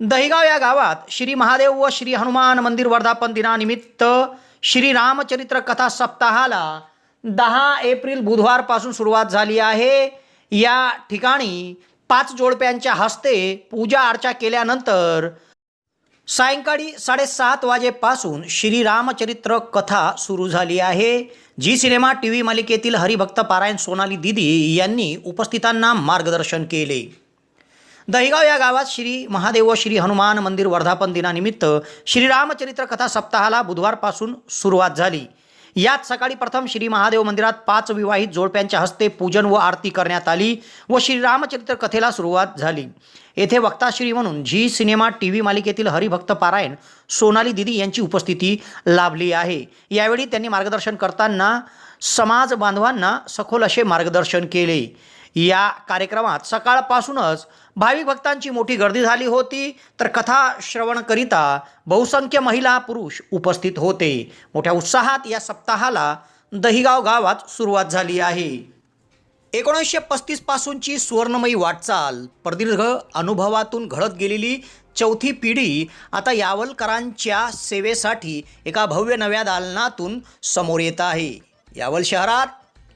दहिगाव या गावात श्री महादेव व श्री हनुमान मंदिर वर्धापन दिनानिमित्त श्री रामचरित्र कथा सप्ताहाला दहा एप्रिल बुधवारपासून सुरुवात झाली आहे. या ठिकाणी पाच जोडप्यांच्या हस्ते पूजा अर्चा केल्यानंतर सायंकाळी साडेसात वाजेपासून श्री रामचरित्र कथा सुरू झाली आहे. जी सिनेमा टी व्ही मालिकेतील हरिभक्त पारायण सोनाली दिदी यांनी उपस्थितांना मार्गदर्शन केले. दहिगाव या गावात श्री महादेव व श्री हनुमान मंदिर वर्धापन दिनानिमित्त श्रीरामचरित्र कथा सप्ताहाला बुधवारपासून सुरुवात झाली. यात सकाळी प्रथम श्री महादेव मंदिरात पाच विवाहित जोडप्यांच्या हस्ते पूजन व आरती करण्यात आली व श्रीरामचरित्र कथेला सुरुवात झाली. येथे वक्ताश्री म्हणून झी सिनेमा टी व्ही मालिकेतील हरिभक्त पारायण सोनाली दिदी यांची उपस्थिती लाभली आहे. यावेळी त्यांनी मार्गदर्शन करताना समाज बांधवांना सखोल असे मार्गदर्शन केले. या कार्यक्रमात सकाळपासूनच भाविक भक्तांची मोठी गर्दी झाली होती. तर कथा श्रवणकरिता बहुसंख्य महिला पुरुष उपस्थित होते. मोठ्या उत्साहात या सप्ताहाला दहिगाव गावात सुरुवात झाली आहे. एकोणीसशे पस्तीसपासूनची सुवर्णमयी वाटचाल. प्रदीर्घ अनुभवातून घडत गेलेली चौथी पिढी आता यावलकरांच्या सेवेसाठी एका भव्य नव्या दालनातून समोर येत आहे. यावल शहरात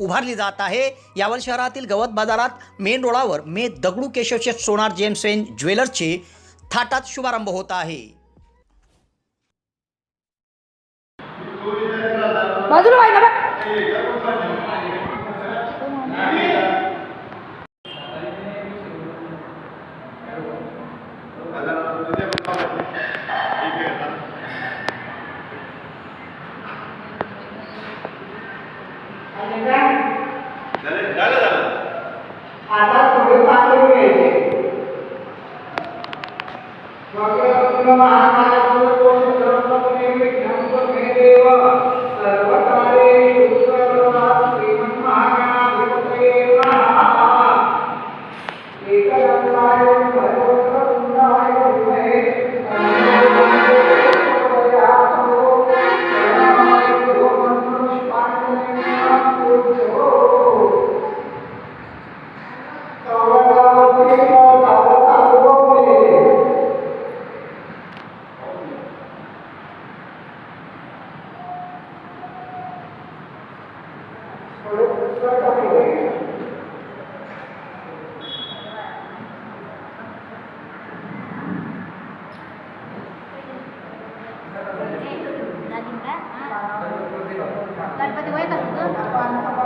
उभारली जात आहे. यावर शहरातील गवत बाजारात मेन रोडावर मे दगडू केशवचे सोनार जेम्स एन ज्वेलर्सचे थाटात शुभारंभ होत आहे. बाजूला आता पुढे पात्र घ्यायचे वक्रतुंड देव 我也是。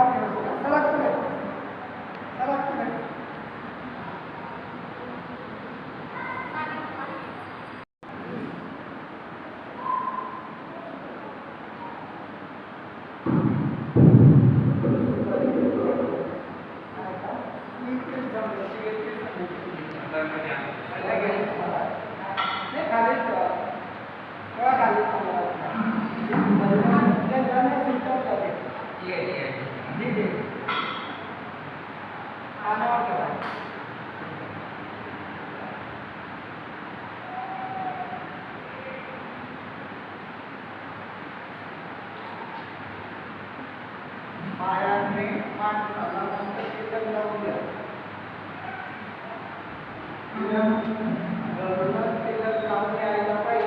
दररोज तिलक यायला पाहिजे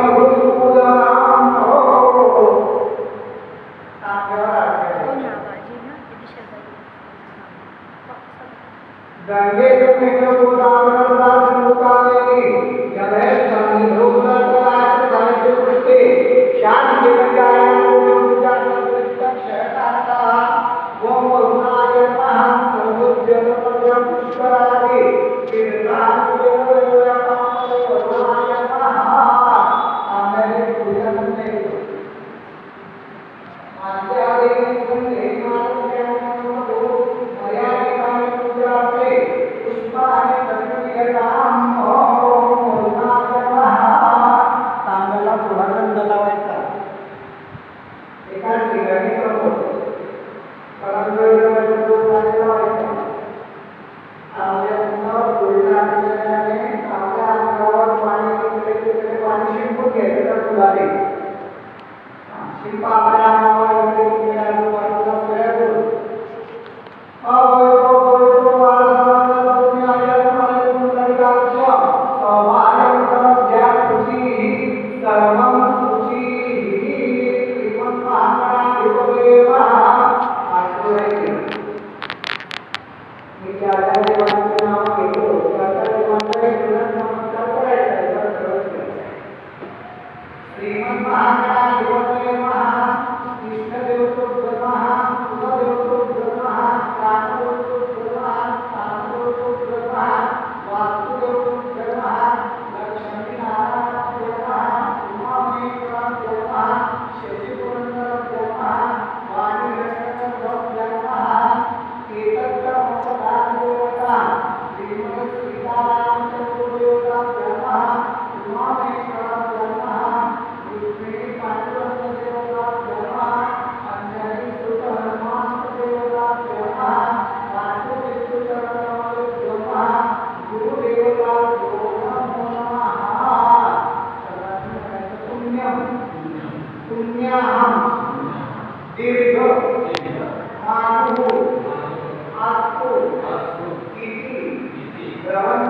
शिल्प आपल्या पुण्याहम दीर्घ मानु आस्तु इति द्रवंता